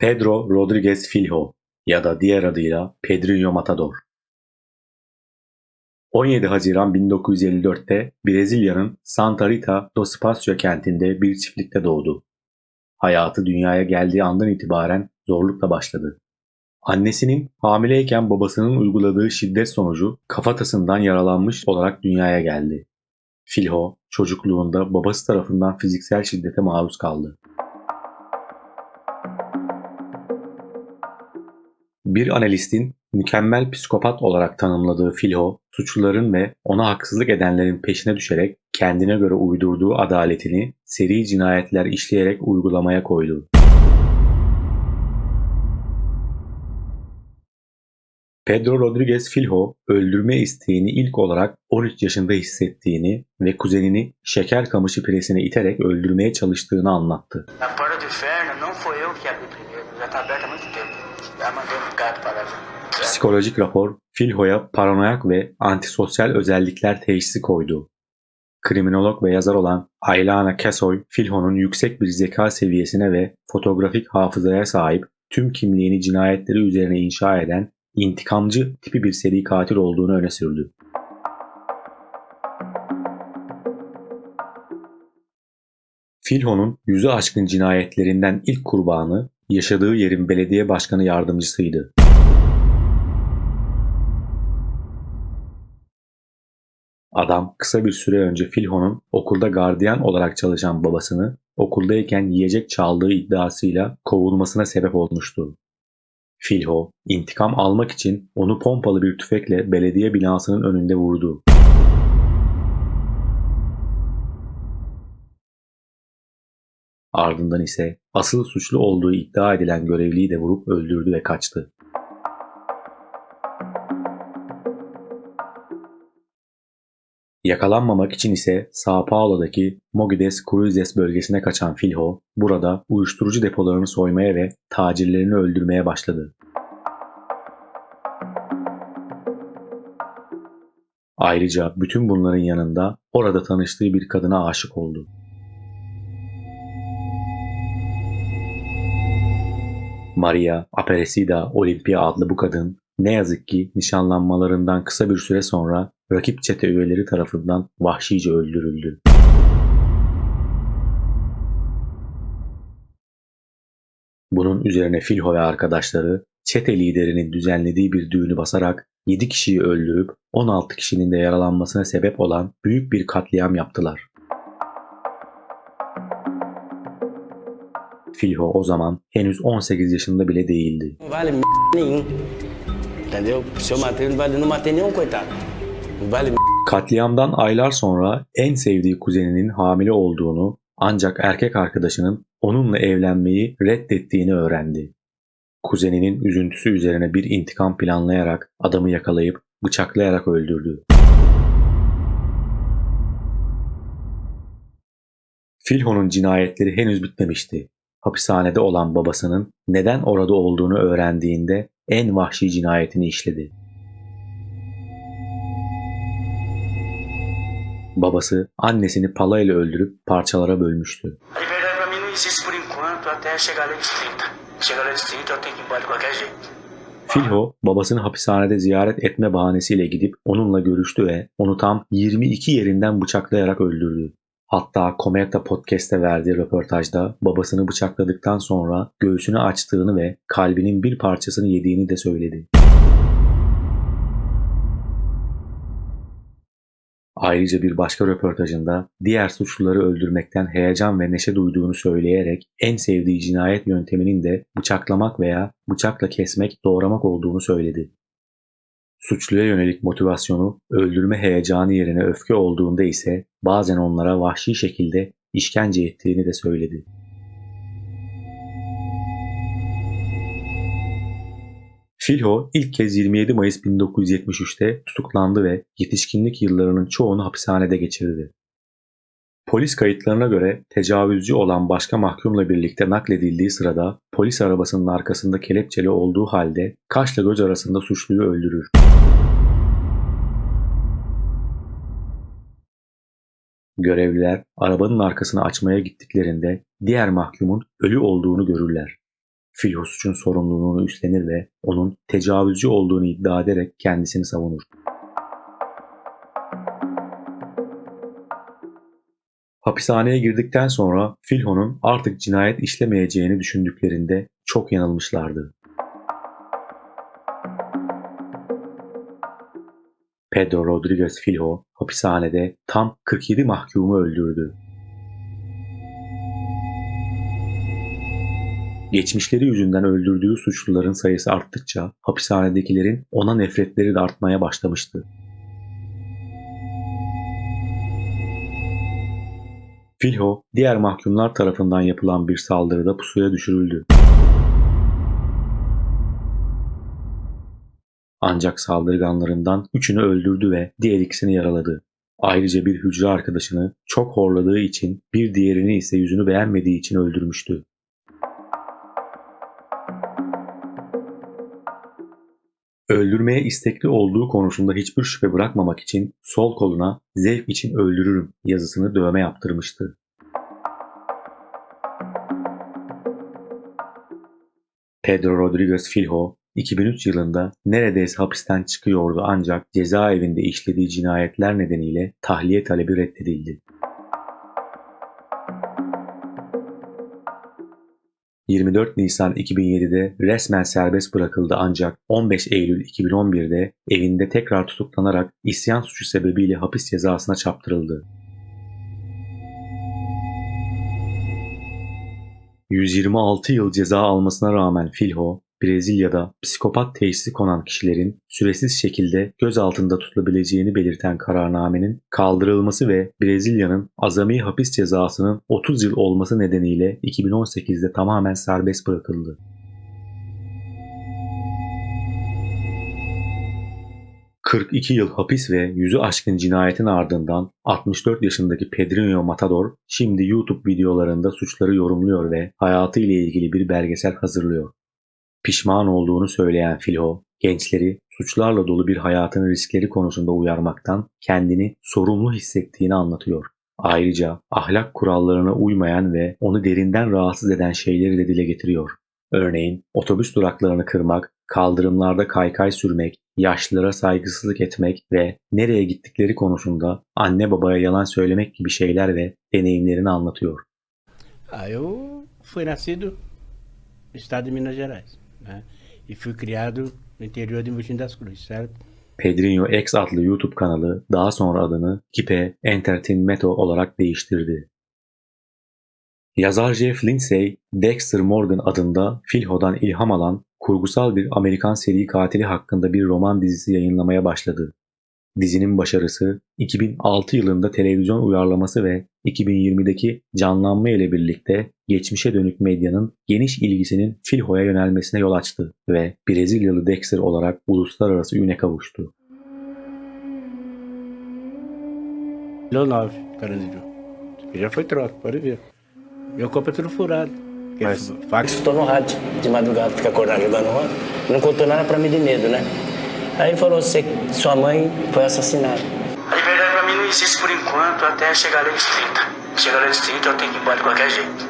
Pedro Rodriguez Filho ya da diğer adıyla Pedrinho Matador. 17 Haziran 1954'te Brezilya'nın Santa Rita do Espacio kentinde bir çiftlikte doğdu. Hayatı dünyaya geldiği andan itibaren zorlukla başladı. Annesinin hamileyken babasının uyguladığı şiddet sonucu kafatasından yaralanmış olarak dünyaya geldi. Filho çocukluğunda babası tarafından fiziksel şiddete maruz kaldı. Bir analistin mükemmel psikopat olarak tanımladığı Filho, suçluların ve ona haksızlık edenlerin peşine düşerek kendine göre uydurduğu adaletini seri cinayetler işleyerek uygulamaya koydu. Pedro Rodriguez Filho öldürme isteğini ilk olarak 13 yaşında hissettiğini ve kuzenini şeker kamışı piresine iterek öldürmeye çalıştığını anlattı. Psikolojik rapor Filho'ya paranoyak ve antisosyal özellikler teşhisi koydu. Kriminolog ve yazar olan Aylana Kesoy, Filho'nun yüksek bir zeka seviyesine ve fotoğrafik hafızaya sahip tüm kimliğini cinayetleri üzerine inşa eden intikamcı tipi bir seri katil olduğunu öne sürdü. Filho'nun yüzü aşkın cinayetlerinden ilk kurbanı yaşadığı yerin belediye başkanı yardımcısıydı. Adam kısa bir süre önce Filho'nun okulda gardiyan olarak çalışan babasını okuldayken yiyecek çaldığı iddiasıyla kovulmasına sebep olmuştu. Filho, intikam almak için onu pompalı bir tüfekle belediye binasının önünde vurdu. Ardından ise asıl suçlu olduğu iddia edilen görevliyi de vurup öldürdü ve kaçtı. Yakalanmamak için ise Sao Paulo'daki Mogides Cruizes bölgesine kaçan Filho, burada uyuşturucu depolarını soymaya ve tacirlerini öldürmeye başladı. Ayrıca bütün bunların yanında orada tanıştığı bir kadına aşık oldu. Maria Aparecida Olimpia adlı bu kadın ne yazık ki nişanlanmalarından kısa bir süre sonra rakip çete üyeleri tarafından vahşice öldürüldü. Bunun üzerine Filho ve arkadaşları çete liderinin düzenlediği bir düğünü basarak 7 kişiyi öldürüp 16 kişinin de yaralanmasına sebep olan büyük bir katliam yaptılar. Filho o zaman henüz 18 yaşında bile değildi. Não vale m nenhum. Entendeu? Se eu matei, não vale, não matei nenhum coitado. Não vale m Katliamdan aylar sonra en sevdiği kuzeninin hamile olduğunu ancak erkek arkadaşının onunla evlenmeyi reddettiğini öğrendi. Kuzeninin üzüntüsü üzerine bir intikam planlayarak adamı yakalayıp bıçaklayarak öldürdü. Filho'nun cinayetleri henüz bitmemişti. Hapishanede olan babasının neden orada olduğunu öğrendiğinde en vahşi cinayetini işledi. Babası annesini palayla öldürüp parçalara bölmüştü. A liberdade para mim não existe por enquanto até chegar a lei dos 30. Chegar a lei dos 30 eu tenho que ir embora de qualquer jeito. Filho babasını hapishanede ziyaret etme bahanesiyle gidip onunla görüştü ve onu tam 22 yerinden bıçaklayarak öldürdü. Hatta Kometa Podcast'te verdiği röportajda babasını bıçakladıktan sonra göğsünü açtığını ve kalbinin bir parçasını yediğini de söyledi. Ayrıca bir başka röportajında diğer suçluları öldürmekten heyecan ve neşe duyduğunu söyleyerek en sevdiği cinayet yönteminin de bıçaklamak veya bıçakla kesmek, doğramak olduğunu söyledi. Suçluya yönelik motivasyonu öldürme heyecanı yerine öfke olduğunda ise bazen onlara vahşi şekilde işkence ettiğini de söyledi. Filho ilk kez 27 Mayıs 1973'te tutuklandı ve yetişkinlik yıllarının çoğunu hapishanede geçirdi. Polis kayıtlarına göre tecavüzcü olan başka mahkumla birlikte nakledildiği sırada polis arabasının arkasında kelepçeli olduğu halde kaşla göz arasında suçluyu öldürür. Görevliler arabanın arkasını açmaya gittiklerinde diğer mahkumun ölü olduğunu görürler. Filho suçun sorumluluğunu üstlenir ve onun tecavüzcü olduğunu iddia ederek kendisini savunur. Hapishaneye girdikten sonra Filho'nun artık cinayet işlemeyeceğini düşündüklerinde çok yanılmışlardı. Pedro Rodriguez Filho hapishanede tam 47 mahkumu öldürdü. Geçmişleri yüzünden öldürdüğü suçluların sayısı arttıkça hapishanedekilerin ona nefretleri de artmaya başlamıştı. Filho diğer mahkumlar tarafından yapılan bir saldırıda pusuya düşürüldü. Ancak saldırganlarından üçünü öldürdü ve diğer ikisini yaraladı. Ayrıca bir hücre arkadaşını çok horladığı için bir diğerini ise yüzünü beğenmediği için öldürmüştü. Öldürmeye istekli olduğu konusunda hiçbir şüphe bırakmamak için sol koluna zevk için öldürürüm yazısını dövme yaptırmıştı. Pedro Rodriguez Filho 2003 yılında neredeyse hapisten çıkıyordu ancak cezaevinde işlediği cinayetler nedeniyle tahliye talebi reddedildi. 24 Nisan 2007'de resmen serbest bırakıldı ancak 15 Eylül 2011'de evinde tekrar tutuklanarak isyan suçu sebebiyle hapis cezasına çarptırıldı. 126 yıl ceza almasına rağmen Filho, Brezilya'da psikopat teşhisi konan kişilerin süresiz şekilde gözaltında tutulabileceğini belirten kararnamenin kaldırılması ve Brezilya'nın azami hapis cezasının 30 yıl olması nedeniyle 2018'de tamamen serbest bırakıldı. ...42 yıl hapis ve yüzü aşkın cinayetin ardından 64 yaşındaki Pedrinho Matador şimdi YouTube videolarında suçları yorumluyor ve hayatı ile ilgili bir belgesel hazırlıyor. Pişman olduğunu söyleyen Filho, gençleri suçlarla dolu bir hayatın riskleri konusunda uyarmaktan kendini sorumlu hissettiğini anlatıyor. Ayrıca ahlak kurallarına uymayan ve onu derinden rahatsız eden şeyleri de dile getiriyor. Örneğin otobüs duraklarını kırmak, kaldırımlarda kaykay sürmek, yaşlılara saygısızlık etmek ve nereye gittikleri konusunda anne babaya yalan söylemek gibi şeyler ve deneyimlerini anlatıyor. Eu fui nascido estado de Minas Gerais, né? E fui criado no interior de Mogi das Cruzes, certo? Pedrinho X adlı YouTube kanalı daha sonra adını Kipe Entertainment olarak değiştirdi. Yazar Jeff Lindsay, Dexter Morgan adında Filho'dan ilham alan kurgusal bir Amerikan seri katili hakkında bir roman dizisi yayınlamaya başladı. Dizinin başarısı 2006 yılında televizyon uyarlaması ve 2020'deki canlanma ile birlikte geçmişe dönük medyanın geniş ilgisinin Filho'ya yönelmesine yol açtı ve Brezilyalı Dexter olarak uluslararası üne kavuştu. 9, Carandiru. Já foi troca, pode ver. Meu copo é tudo furado. Mas... Fax escutou no rádio de madrugada, fica acordado jogando roda. Não contou nada pra mim de medo, né? Aí falou, você, sua mãe foi assassinada. A liberdade pra mim não existe por enquanto até chegar a lei dos 30. Chegar a lei dos 30 eu tenho que ir embora de qualquer jeito.